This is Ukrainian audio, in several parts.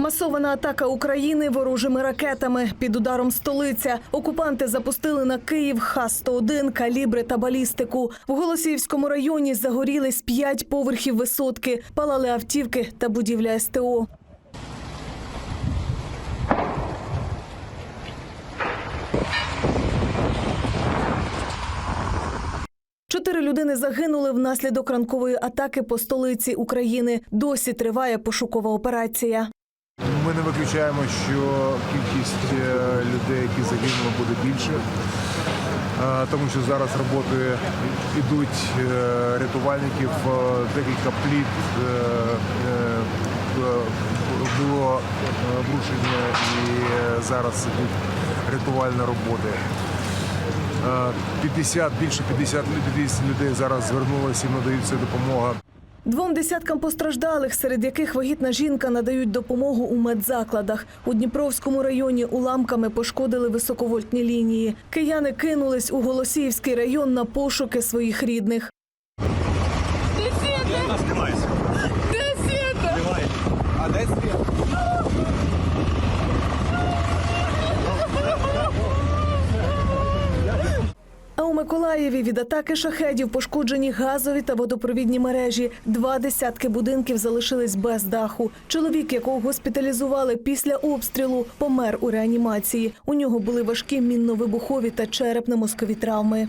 Масована атака України ворожими ракетами під ударом столиця. Окупанти запустили на Київ Х-101, калібри та балістику. В Голосіївському районі загорілись п'ять поверхів висотки, палали автівки та будівля СТО. Чотири людини загинули внаслідок ранкової атаки по столиці України. Досі триває пошукова операція. Ми не виключаємо, що кількість е, людей, які загинули, буде більше, тому що зараз роботи йдуть е, рятувальників, е, декілька пліт було обрушення і зараз ідуть рятувальні роботи. Е, 50, більше 50 людей зараз звернулося, їм надається допомога. Двом десяткам постраждалих, серед яких вагітна жінка надають допомогу у медзакладах. У Дніпровському районі уламками пошкодили високовольтні лінії. Кияни кинулись у Голосіївський район на пошуки своїх рідних. А у Миколаєві від атаки шахедів пошкоджені газові та водопровідні мережі. Два десятки будинків залишились без даху. Чоловік, якого госпіталізували після обстрілу, помер у реанімації. У нього були важкі мінно-вибухові та черепно-мозкові травми.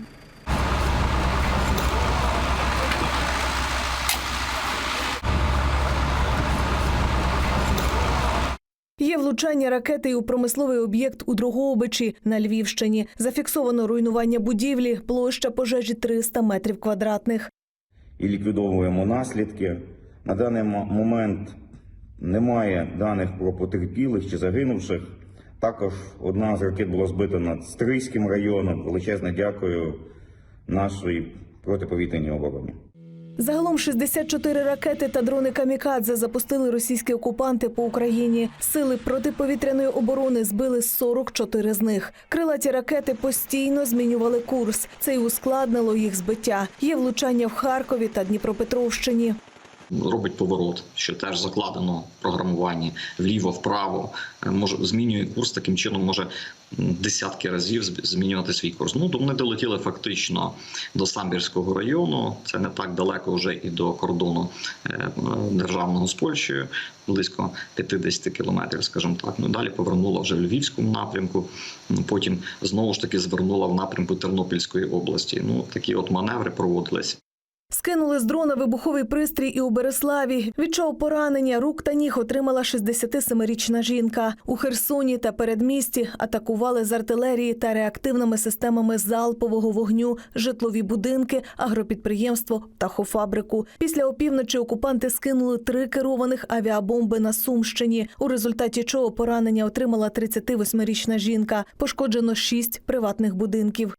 Є влучання ракети у промисловий об'єкт у Дрогобичі на Львівщині. Зафіксовано руйнування будівлі, площа пожежі 300 метрів квадратних. і ліквідовуємо наслідки. На даний момент немає даних про потерпілих чи загинувших. Також одна з ракет була збита над Стрийським районом. Величезне дякую нашій протиповітряній обороні. Загалом 64 ракети та дрони камікадзе запустили російські окупанти по Україні. Сили протиповітряної оборони збили 44 з них. Крилаті ракети постійно змінювали курс. Це й ускладнило їх збиття. Є влучання в Харкові та Дніпропетровщині. Робить поворот, що теж закладено в програмуванні вліво-вправо, е, може змінює курс таким чином, може десятки разів змінювати свій курс. Ну то вони долетіли фактично до Самбірського району. Це не так далеко вже і до кордону е, е, державного з Польщею, близько 50 кілометрів, скажімо так. Ну далі повернула вже в Львівському напрямку. ну, Потім знову ж таки звернула в напрямку Тернопільської області. Ну такі от маневри проводилися. Скинули з дрона вибуховий пристрій і у Береславі. Від чого поранення рук та ніг отримала 67-річна жінка. У Херсоні та передмісті атакували з артилерії та реактивними системами залпового вогню житлові будинки, агропідприємство, птахофабрику. Після опівночі окупанти скинули три керованих авіабомби на Сумщині, у результаті чого поранення отримала 38-річна жінка. Пошкоджено шість приватних будинків.